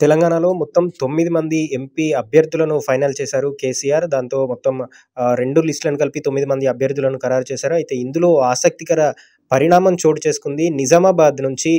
తెలంగాణలో మొత్తం తొమ్మిది మంది ఎంపీ అభ్యర్థులను ఫైనల్ చేశారు కేసీఆర్. దాంతో మొత్తం రెండు లిస్టులను కలిపి తొమ్మిది మంది అభ్యర్థులను ఖరారు చేశారు. అయితే ఇందులో ఆసక్తికర పరిణామం చోటు చేసుకుంది. నిజామాబాద్ నుంచి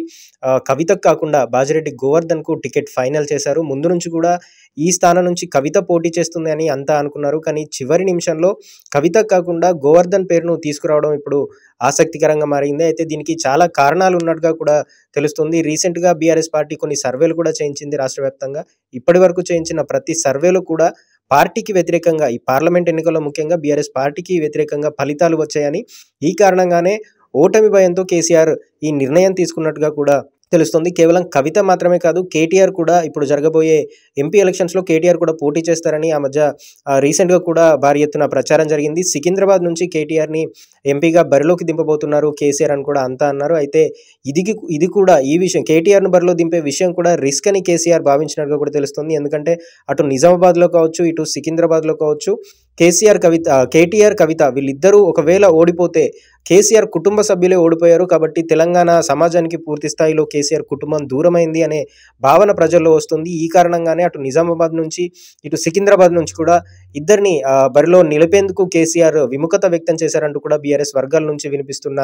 కవితకు కాకుండా బాజిరెడ్డి గోవర్ధన్‌కు టికెట్ ఫైనల్ చేశారు. ముందు నుంచి కూడా ఈ స్థానం నుంచి కవిత పోటీ చేస్తుంది అని అంతా అనుకున్నారు. కానీ చివరి నిమిషంలో కవిత కాకుండా గోవర్ధన్ పేరును తీసుకురావడం ఇప్పుడు ఆసక్తికరంగా మారింది. అయితే దీనికి చాలా కారణాలు ఉన్నట్టుగా కూడా తెలుస్తుంది. రీసెంట్‌గా బీఆర్ఎస్ పార్టీ కొన్ని సర్వేలు కూడా చేయించింది రాష్ట్ర వ్యాప్తంగా. ఇప్పటివరకు చేయించిన ప్రతి సర్వేలో కూడా పార్టీకి వ్యతిరేకంగా ఈ పార్లమెంట్ ఎన్నికల్లో ముఖ్యంగా బీఆర్ఎస్ పార్టీకి వ్యతిరేకంగా ఫలితాలు వచ్చాయని, ఈ కారణంగానే ఓటమి భయంతో కేసీఆర్ ఈ నిర్ణయం తీసుకున్నట్టుగా కూడా తెలుస్తుంది. కేవలం కవిత మాత్రమే కాదు కేటీఆర్ కూడా ఇప్పుడు జరగబోయే ఎంపీ ఎలక్షన్స్‌లో కేటీఆర్ కూడా పోటీ చేస్తారని ఆ మధ్య రీసెంట్‌గా కూడా భారీ ఎత్తున ప్రచారం జరిగింది. సికింద్రాబాద్ నుంచి కేటీఆర్‌ని ఎంపీగా బరిలోకి దింపబోతున్నారు కేసీఆర్ అని కూడా అంతా అన్నారు. అయితే ఇదికి ఇది కూడా ఈ విషయం కేటీఆర్‌ను బరిలో దింపే విషయం కూడా రిస్క్ అని కేసీఆర్ భావించినట్టుగా కూడా తెలుస్తుంది. ఎందుకంటే అటు నిజామాబాద్‌లో కావచ్చు, ఇటు సికింద్రాబాద్‌లో కావచ్చు కేసీఆర్, కవిత కేటీఆర్, కవిత వీళ్ళిద్దరూ ఒకవేళ ఓడిపోతే కేసీఆర్ కుటుంబ సభ్యులే ఓడిపోయారు. కాబట్టి తెలంగాణ సమాజానికి పూర్తి స్థాయిలో కేసీఆర్ కుటుంబం దూరమైంది అనే భావన ప్రజల్లో వస్తుంది. ఈ కారణంగానే అటు నిజామాబాద్ నుంచి, ఇటు సికింద్రాబాద్ నుంచి కూడా ఇద్దరిని బరిలో నిలిపేందుకు కేసీఆర్ విముఖత వ్యక్తం చేశారంటూ కూడా బీఆర్ఎస్ వర్గాల నుంచి వినిపిస్తున్న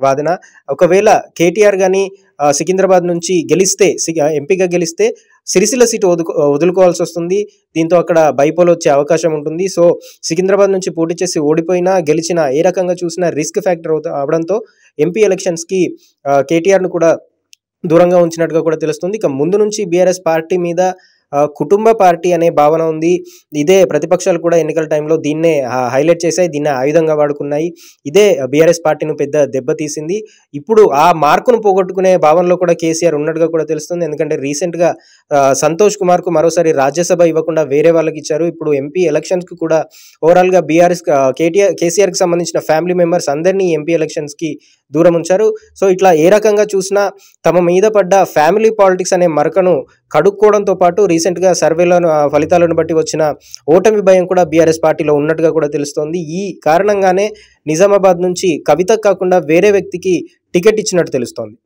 వాదన. ఒకవేళ కేటీఆర్ కానీ సికింద్రాబాద్ నుంచి గెలిస్తే సి ఎంపీగా గెలిస్తే సిరిసిల్ల సీటు వదులుకోవాల్సి వస్తుంది దీంతో అక్కడ బైపోల్ వచ్చే అవకాశం ఉంటుంది. సో సికింద్రాబాద్ నుంచి పోటీ చేసి ఓడిపోయినా, గెలిచినా ఏ రకంగా చూసినా రిస్క్ ఫ్యాక్టర్ అవుత అవడంతో ఎంపీ ఎలక్షన్స్‌కి కేటీఆర్‌ను కూడా దూరంగా ఉంచినట్టుగా కూడా తెలుస్తుంది. ఇక ముందు నుంచి బీఆర్ఎస్ పార్టీ మీద కుటుంబ పార్టీ అనే భావన ఉంది. ఇదే ప్రతిపక్షాలు కూడా ఎన్నికల టైంలో దీన్నే హైలైట్ చేశాయి. దీన్నే ఆయుధంగా వాడుకున్నాయి. ఇదే బీఆర్ఎస్ పార్టీని పెద్ద దెబ్బతీసింది. ఇప్పుడు ఆ మార్కును పోగొట్టుకునే భావనలో కూడా కేసీఆర్ ఉన్నట్టుగా కూడా తెలుస్తుంది. ఎందుకంటే రీసెంట్‌గా సంతోష్ కుమార్‌కు మరోసారి రాజ్యసభ ఇవ్వకుండా వేరే వాళ్ళకి ఇచ్చారు. ఇప్పుడు ఎంపీ ఎలక్షన్స్‌కి కూడా ఓవరాల్‌గా బీఆర్ఎస్ కేటీఆర్ కేసీఆర్‌కి సంబంధించిన ఫ్యామిలీ మెంబర్స్ అందరినీ ఎంపీ ఎలక్షన్స్‌కి దూరం ఉంచారు. సో ఇట్లా ఏ రకంగా చూసినా తమ మీద పడ్డ ఫ్యామిలీ పాలిటిక్స్ అనే మరకను కడుక్కోవడంతో పాటు రీసెంట్‌గా సర్వేలను ఫలితాలను బట్టి వచ్చిన ఓటమి భయం కూడా బీఆర్ఎస్ పార్టీలో ఉన్నట్టుగా కూడా తెలుస్తోంది. ఈ కారణంగానే నిజామాబాద్ నుంచి కవిత కాకుండా వేరే వ్యక్తికి టికెట్ ఇచ్చినట్టు తెలుస్తోంది.